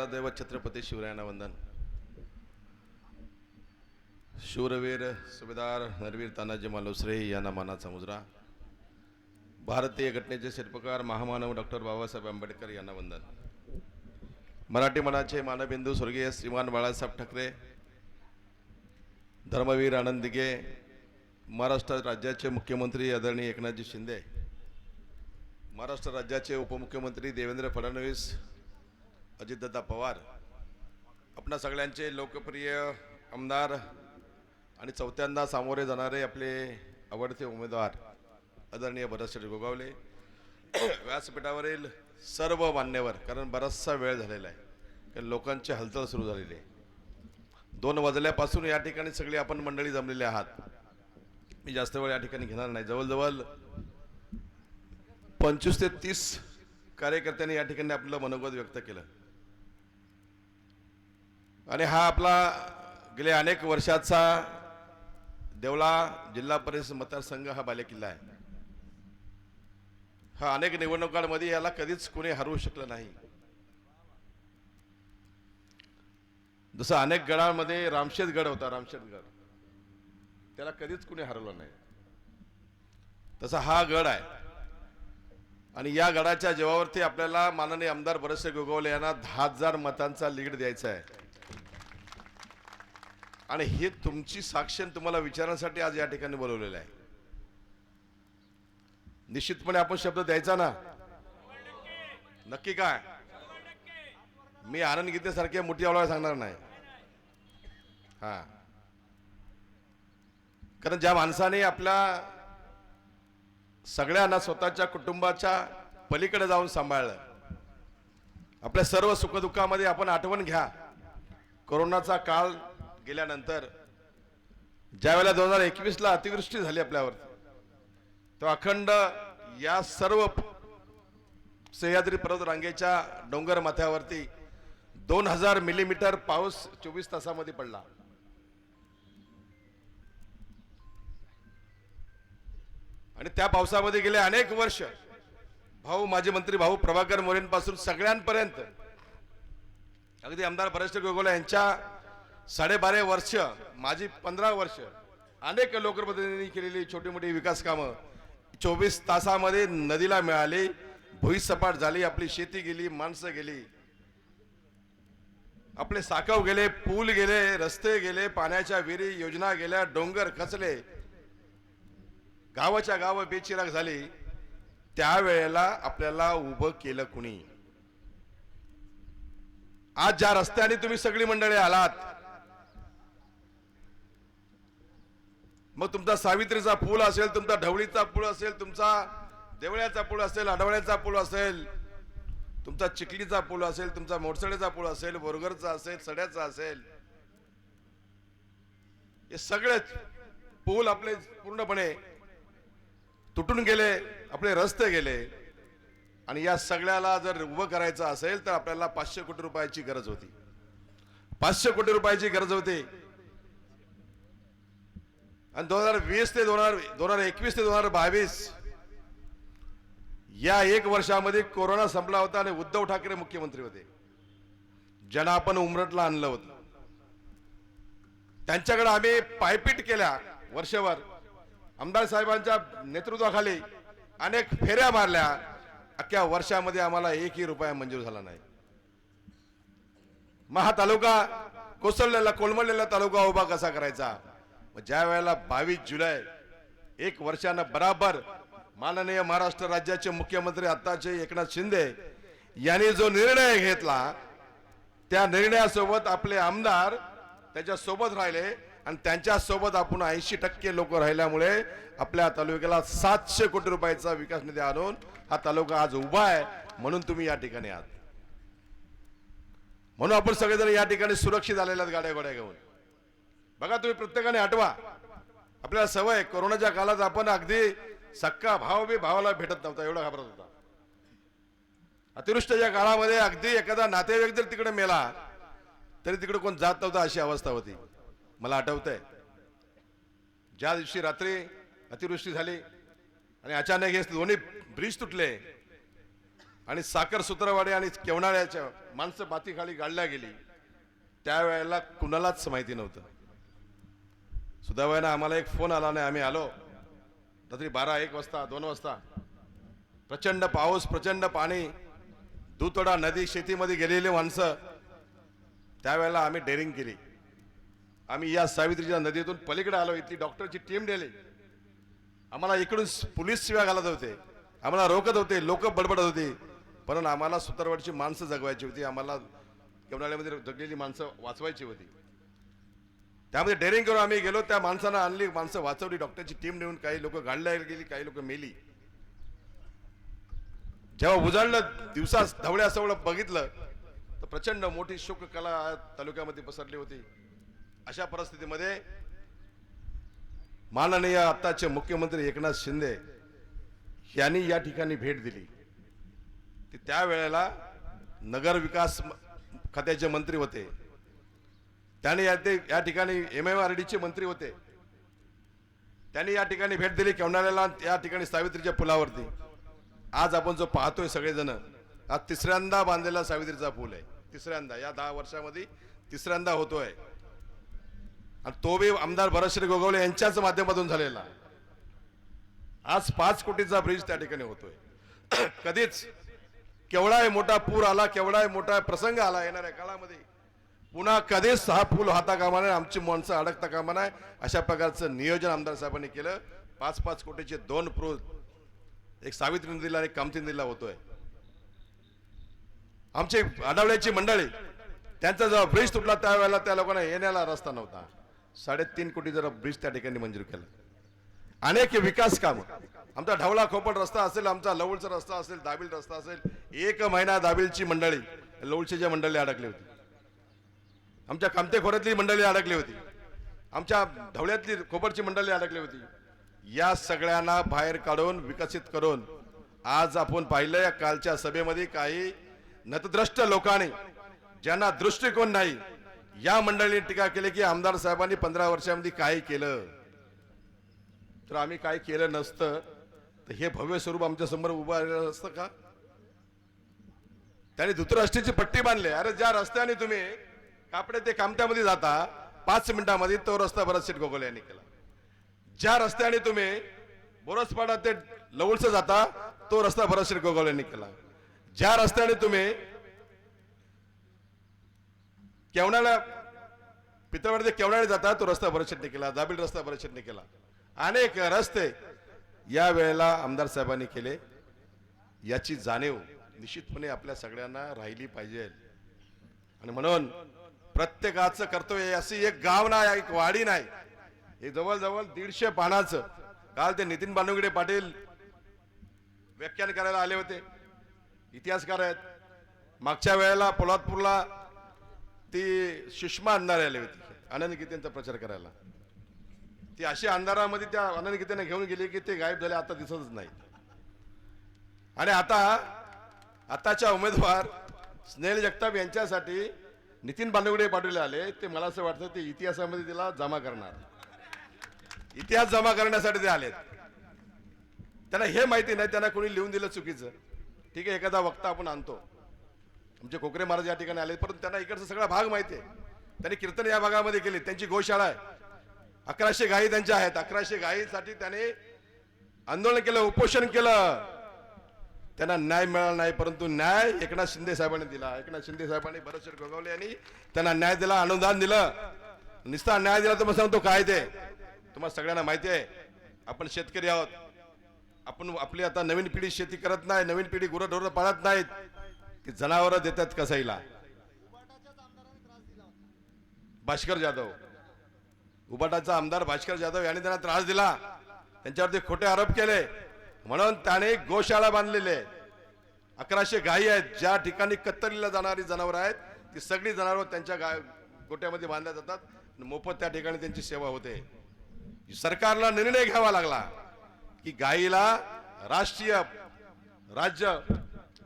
नरदैव छत्रपती शिवरायांना वंदन शूरवीर सुभेदार नरवीर तानाजी मालुसरे यांना मानाचा मुजरा भारतीय घटनेचे शिल्पकार महामानव डॉक्टर बाबासाहेब आंबेडकर यांना वंदन मराठी मनाचे मानबिंदू स्वर्गीय श्रीमान बाळासाहेब ठाकरे धर्मवीर आनंद दिघे महाराष्ट्र राज्याचे मुख्यमंत्री आदरणीय एकनाथजी शिंदे महाराष्ट्र राज्याचे उपमुख्यमंत्री देवेंद्र फडणवीस अजितदादा पवार आपणा सगळ्यांचे लोकप्रिय आमदार आणि चौथ्यांदा सामोरे जाणारे आपले आवडते उमेदवार आदरणीय भरतशेठ गोगावले. व्यासपीठावरील सर्व मान्यवर कारण बराचसा वेळ झालेला आहे कारण लोकांची हालचाल सुरू झालेली आहे. दोन वाजल्यापासून या ठिकाणी सगळी आपण मंडळी जमलेली आहात. मी जास्त वेळ या ठिकाणी घेणार नाही. जवळजवळ पंचवीस ते तीस कार्यकर्त्यांनी या ठिकाणी आपलं मनोगत व्यक्त केलं. आणि हा आपला गेल्या अनेक वर्षाचा देवळा जिल्हा परिषद मतदारसंघ हा बालेकिल्ला आहे. हा अनेक निवडणुकांमध्ये याला कधीच कोणी हरवू शकलं नाही. जसं अनेक गडांमध्ये रामशेत गड होता रामशेत गड. त्याला कधीच कुणी हरवलं नाही. तसा हा गड आहे. आणि या गडाच्या जेवावरती आपल्याला माननीय आमदार बरेचसे गोगवले यांना दहा हजार मतांचा लीड द्यायचा आहे. आणि हे तुमची साक्ष तुम्हाला विचारण्यासाठी आज या ठिकाणी बोलवलेलं आहे. निश्चितपणे आपण शब्द द्यायचा ना? नक्की काय? मी आनंद गीतेसारख्या मोठी आवडायला सांगणार नाही. हा. कारण ज्या माणसाने आपल्या सगळ्यांना स्वतःच्या कुटुंबाच्या पलीकडे जाऊन सांभाळलं आपल्या सर्व सुखदुःखामध्ये आपण आठवण घ्या. कोरोनाचा काळ गेल्यानंतर ज्या वेळेला दोन हजार एकवीसला अतिवृष्टी झाली आपल्यावर तो अखंड या सर्व सह्याद्री पर्वत रांगेच्या डोंगर माथ्यावरती दोन हजार मिलीमीटर पाऊस चोवीस तासामध्ये पडला. आणि त्या पावसामध्ये गेले अनेक वर्ष भाऊ माजी मंत्री भाऊ प्रभाकर मोरेंपासून सगळ्यांपर्यंत अगदी आमदार परेश गोगोला यांच्या साडेबारा वर्ष माझी पंधरा वर्ष अनेक लोकप्रतिनिधींनी केलेली छोटी मोठी विकास कामं. चोवीस तासामध्ये नदीला मिळाली भुईसपाट झाली आपली शेती गेली माणसं गेली. आपले साकव गेले पूल गेले रस्ते गेले पाण्याच्या विहिरी योजना गेल्या डोंगर खचले. गावाच्या गाव बेचिराग झाली. त्यावेळेला आपल्याला उभं केलं कुणी? आज ज्या रस्त्याने तुम्ही सगळी मंडळी आलात मग तुमचा सावित्रीचा पूल असेल तुमचा ढवळीचा पूल असेल तुमचा देवळ्याचा पूल असेल आडवळ्याचा पूल असेल तुमचा चिखलीचा पूल असेल तुमचा मोडसड्याचा पूल असेल बोरगरचा असेल सड्याचा असेल हे सगळेच पूल आपले पूर्णपणे तुटून गेले आपले रस्ते गेले. आणि या सगळ्याला जर उभं करायचं असेल तर आपल्याला पाचशे कोटी रुपयाची गरज होती. पाचशे कोटी रुपयाची गरज होती. आणि दोन हजार वीस ते दोन हजार दोन हजार एकवीस ते दोन हजार बावीस या एक वर्षामध्ये कोरोना संपला होता आणि उद्धव ठाकरे मुख्यमंत्री होते. ज्यांना आपण उमरटला आणलं होतं. त्यांच्याकडे आम्ही पायपीट केल्या वर्षभर. आमदार साहेबांच्या नेतृत्वाखाली अनेक फेऱ्या मारल्या. अख्ख्या वर्षामध्ये आम्हाला एकही रुपया मंजूर झाला नाही. मग हा तालुका कोसळलेला कोलमडलेला तालुका उभा कसा करायचा? मग ज्या वेळेला बावीस जुलै एक वर्षानं बराबर माननीय महाराष्ट्र राज्याचे मुख्यमंत्री आत्ताचे एकनाथ शिंदे यांनी जो निर्णय घेतला त्या निर्णयासोबत आपले आमदार त्याच्या सोबत राहिले आणि त्यांच्यासोबत आपण ऐंशी टक्के लोक राहिल्यामुळे आपल्या तालुक्याला सातशे कोटी रुपयाचा विकास निधी आणून हा तालुका आज उभा आहे म्हणून तुम्ही या ठिकाणी आहात. म्हणून आपण सगळेजण या ठिकाणी सुरक्षित आलेल्या आहेत गाड्या गोड्या घेऊन. बघा तुम्ही प्रत्येकाने आठवा. आपल्याला सवय कोरोनाच्या काळात आपण अगदी सक्का भाव बी भावाला भेटत नव्हता एवढा घाबरत होता. अतिवृष्टीच्या काळामध्ये अगदी एखादा नातेवाईक जर तिकडे मेला तरी तिकडे कोण जात नव्हता अशी अवस्था होती. मला आठवतंय. ज्या दिवशी रात्री अतिवृष्टी झाली आणि अचानक हे दोन्ही ब्रिज तुटले आणि साखर सुत्रवाडी आणि केवणाळ्याच्या माणसं मातीखाली गाडल्या गेली त्यावेळेला कुणालाच माहिती नव्हतं. सुदैवानं आम्हाला एक फोन आला नाही आम्ही आलो. रात्री बारा एक वाजता दोन वाजता. प्रचंड पाऊस प्रचंड पाणी. दुतडा नदी शेतीमध्ये गेलेली माणसं. त्यावेळेला आम्ही डेअरिंग केली. आम्ही या सावित्रीच्या नदीतून पलीकडे आलो इथली डॉक्टरची टीम नेली. आम्हाला इकडून पोलीस शिव्या घालत होते. आम्हाला रोखत होते लोक बडबडत होती. पण आम्हाला सुतारवाडची माणसं जगवायची होती. आम्हाला केवणाळ्यामध्ये जगलेली माणसं वाचवायची होती. त्यामध्ये डेअरिंग करून आम्ही गेलो त्या माणसानं आणली माणसं वाचवली डॉक्टरची टीम नेऊन काही लोक गाडल्या गेली काही लोक मेली. जेव्हा उजाडलं दिवसा धवळ्या सवळं बघितलं तर प्रचंड मोठी शोक कला तालुक्यामध्ये पसरली होती. अशा परिस्थितीमध्ये माननीय आत्ताचे मुख्यमंत्री एकनाथ शिंदे यांनी या ठिकाणी भेट दिली. ते त्यावेळेला नगर विकास खात्याचे मंत्री होते. त्याने या ते या ठिकाणी एम एम आर डीचे मंत्री होते. त्यांनी या ठिकाणी भेट दिली केवणाऱ्याला या ठिकाणी सावित्रीच्या पुलावरती आज आपण जो पाहतोय सगळेजण आज तिसऱ्यांदा बांधलेला सावित्रीचा पूल आहे. तिसऱ्यांदा या दहा वर्षामध्ये तिसऱ्यांदा होतोय. आणि तो बी आमदार भरतश्री गोगवले यांच्याच माध्यमातून झालेला. आज पाच कोटीचा ब्रिज त्या ठिकाणी होतोय. कधीच केवढाही मोठा पूर आला केवढाही मोठा प्रसंग आला येणाऱ्या काळामध्ये पुन्हा कधीच सहा फुल होता कामा नये आमची माणसं अडकता कामा नये. अशा प्रकारचं नियोजन आमदार साहेबांनी केलं. पाच पाच कोटीचे दोन प्रू एक सावित्री नदीला आणि कामती नदीला होतोय. आमची आढळल्याची मंडळी त्यांचा जेव्हा ब्रिज तुटला त्यावेळेला त्या लोकांना येण्याला रस्ता नव्हता. साडेतीन कोटी जरा ब्रिज त्या ठिकाणी मंजूर केला. अनेक विकास काम. आमचा ढवळा खोपट रस्ता असेल आमचा लवळचा रस्ता असेल दाबिल रस्ता असेल एक महिना दाबिलची मंडळी लवळच्या मंडळी अडकली होती. आमच्या कामते खोऱ्यातली मंडळी अडकली होती. आमच्या धवळ्यातली खोबरची मंडळी अडकली होती. या सगळ्यांना बाहेर काढून विकसित करून आज आपण पाहिलं या कालच्या सभेमध्ये काही नतद्रष्ट लोकांनी ज्यांना दृष्टिकोन नाही या मंडळीने टीका केली की आमदार साहेबांनी पंधरा वर्षामध्ये काय केलं. तर आम्ही काय केलं नसतं. तर हे भव्य स्वरूप आमच्यासमोर उभं राहिलं असतं का? त्याने धुतराष्ट्रीची पट्टी बांधली. अरे ज्या रस्त्याने तुम्ही कापडे ते कामत्यामध्ये जाता पाच मिनिटामध्ये तो रस्ता भरत शेठ गोगोले यांनी केला ज्या रस्त्याने तुम्ही बोरसपाडा ते लवळचं जाता तो रस्ता भरत शेठ गोगोले यांनी केला ज्या रस्त्याने तुम्ही केवणाला पितळवाडी ते केवणाळे जाता तो रस्ता भरत शेट्टी केला दाबिल रस्ता भरत शेट्टी केला अनेक रस्ते या वेळेला आमदार साहेबांनी केले. याची जाणीव निश्चितपणे आपल्या सगळ्यांना राहिली पाहिजे. आणि म्हणून प्रत्येकाचं कर्तव्य अशी एक गाव नाही एक वाडी नाही. हे जवळजवळ दीडशे पानाचं. काल ते नितीन बानुगडे पाटील व्याख्यान करायला आले होते. इतिहासकार आहेत. मागच्या वेळेला पोलादपूरला ती सुषमा अंधारे आली होती. आनंद गीतेंचा प्रचार करायला. ती अशी अंधारामध्ये त्या आनंद गीतेने घेऊन गेली की ते गायब झाले आता दिसतच नाही आणि आता आताच्या उमेदवार स्नेल जगताप यांच्यासाठी नितीन बांदवडे पाठवले आले ते मला असं वाटतं ते इतिहासामध्ये तिला जमा करणार. इतिहास जमा करण्यासाठी ते आलेत. त्यांना हे माहिती नाही त्यांना कोणी लिहून दिलं चुकीचं. ठीक आहे एखादा वक्ता आपण आणतो. आमचे कोकरे महाराज या ठिकाणी आले परंतु त्यांना इकडचा सगळा भाग माहिती आहे. त्यांनी कीर्तन या भागामध्ये केली त्यांची गोशाळा आहे. अकराशे गायी त्यांच्या आहेत अकराशे गायीसाठी त्याने आंदोलन केलं उपोषण केलं. त्यांना न्याय मिळाला नाही परंतु न्याय एकनाथ शिंदे साहेबांनी दिला. एकनाथ शिंदे साहेबांनी भरतशेठ गोगावले यांनी त्यांना न्याय दिला अनुदान दिलं. नुसता न्याय दिला तर मग सांगतो काय ते? तुम्हाला सगळ्यांना माहिती आहे आपण शेतकरी आहोत. आपण आपली आता नवीन पिढी शेती करत नाही नवीन पिढी गुरंढोरं पाळत नाहीत. की जनावरं देतात कसाईला. भास्कर जाधव. उबाटाचा आमदार भास्कर जाधव यांनी त्यांना त्रास दिला. त्यांच्यावरती खोटे आरोप केले. म्हणून त्याने गोशाळा बांधलेले अकराशे गायी आहेत. ज्या ठिकाणी कत्तलीला जाणारी जनावर आहेत ती सगळी जनावर त्यांच्या गाय गोट्यामध्ये बांधल्या जातात. मोफत त्या ठिकाणी त्यांची सेवा होते. सरकारला निर्णय घ्यावा लागला की गायीला राष्ट्रीय राज्य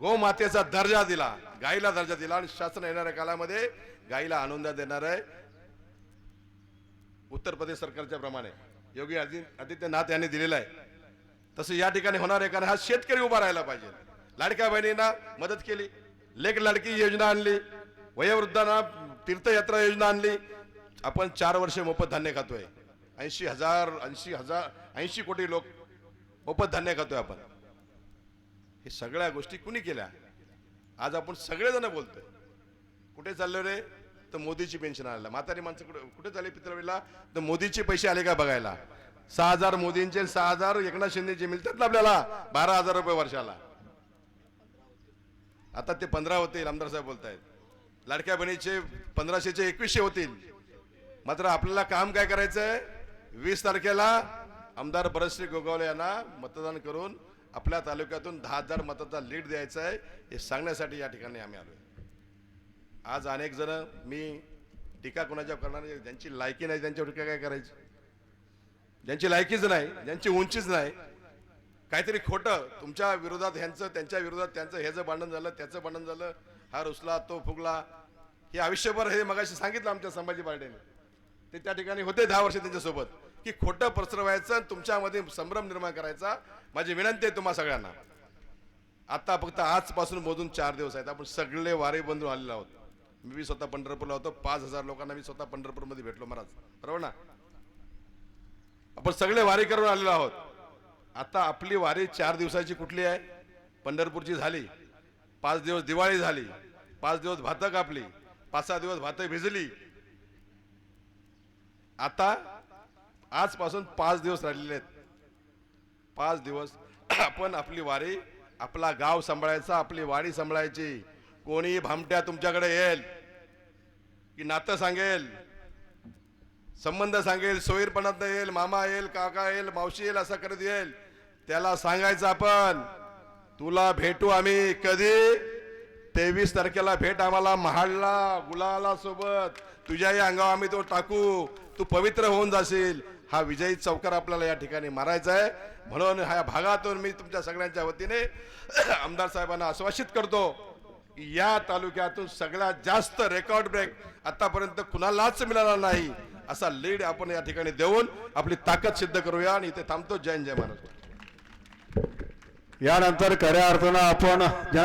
गोमातेचा दर्जा दिला. गायीला दर्जा दिला आणि शासन येणाऱ्या काळामध्ये गायीला आनंद देणार आहे. उत्तर प्रदेश सरकारच्या प्रमाणे योगी आदित्यनाथ यांनी दिलेला आहे. तसं या ठिकाणी होणार आहे कारण हा शेतकरी उभा राहायला पाहिजे. लाडक्या बहिणींना मदत केली. लेख लाडकी योजना आणली. वयोवृद्धांना तीर्थयात्रा योजना आणली. आपण चार वर्ष मोफत धान्य खातोय. ऐंशी हजार ऐंशी हजार ऐंशी कोटी लोक मोफत धान्य खातोय आपण. हे सगळ्या गोष्टी कुणी केल्या? आज आपण सगळेजण बोलतोय. कुठे चाललो रे? तर मोदीची पेन्शन आला म्हातारी माणसं कुठे कुठे चालली पित्रवेला तर मोदीचे पैसे आले का बघायला? सहा हजार मोदींचे सहा हजार एकनाथ शिंदेचे मिळतात ना आपल्याला? बारा हजार रुपये वर्षाला. आता ते पंधरा होतील आमदार साहेब बोलतायत. लाडक्या बहिणीचे पंधराशेचे एकवीसशे होतील. मात्र आपल्याला काम काय करायचं आहे वीस तारखेला आमदार भरतश्री गोगावले यांना मतदान करून आपल्या तालुक्यातून दहा हजार मताचा लीड द्यायचा आहे हे सांगण्यासाठी या ठिकाणी आम्ही आलो आज अनेक जण मी टीका कोणाच्या करणार त्यांची ज्यांची लायकी नाही त्यांच्यावर टीका काय करायची? ज्यांची लायकीच नाही ज्यांची उंचीच नाही. काहीतरी खोटं तुमच्या विरोधात ह्यांचं त्यांच्या विरोधात त्यांचं ह्याचं भांडण झालं त्याचं भांडण झालं हा रुसला तो फुगला. हे आयुष्यभर हे मगाशी सांगितलं आमच्या संभाजी पार्टीने. ते त्या ठिकाणी होते दहा वर्ष त्यांच्यासोबत. की खोटं पसरवायचं आणि तुमच्यामध्ये संभ्रम निर्माण करायचा माझी विनंती आहे तुम्हा सगळ्यांना. आता फक्त आजपासून मोजून चार दिवस आहेत. आपण सगळे वारे बंधू आलेलो आहोत. मी स्वतः पंढरपूरला होतो. पाच हजार लोकांना मी स्वतः पंढरपूरमध्ये भेटलो महाराज. बरोबर ना? आपण सगळे वारी करून आलेलो आहोत. आता आपली वारी चार दिवसाची कुठली आहे? पंढरपूरची झाली. पाच दिवस दिवाळी झाली. पाच दिवस भातं कापली. पाच सहा दिवस भातं भिजली. आता आजपासून पाच दिवस राहिलेले आहेत. पाच दिवस आपण आपली वारी आपला गाव सांभाळायचा आपली वाडी सांभाळायची. कोणी भामट्या तुमच्याकडे येईल की नातं सांगेल संबंध सांगेल सोयीरपणात येईल मामा येईल काका येईल मावशी येईल असं करत येईल. त्याला सांगायचं आपण तुला भेटू आम्ही कधी? तेवीस तारखेला भेट आम्हाला महाडला गुलाला सोबत. तुझ्याही अंगावर आम्ही तो टाकू. तू पवित्र होऊन जाशील. हा विजयी चौकार आपल्याला या ठिकाणी मारायचा आहे. म्हणून ह्या भागातून मी तुमच्या सगळ्यांच्या वतीने आमदार साहेबांना आश्वासित करतो की या तालुक्यातून सगळ्यात जास्त रेकॉर्ड ब्रेक आतापर्यंत कुणालाच मिळाला नाही. असा लीड आपण या ठिकाणी देऊन आपली ताकद सिद्ध करूया आणि इथे थांबतो. जय जय महाराज यानंतर खऱ्या अर्थानं आपण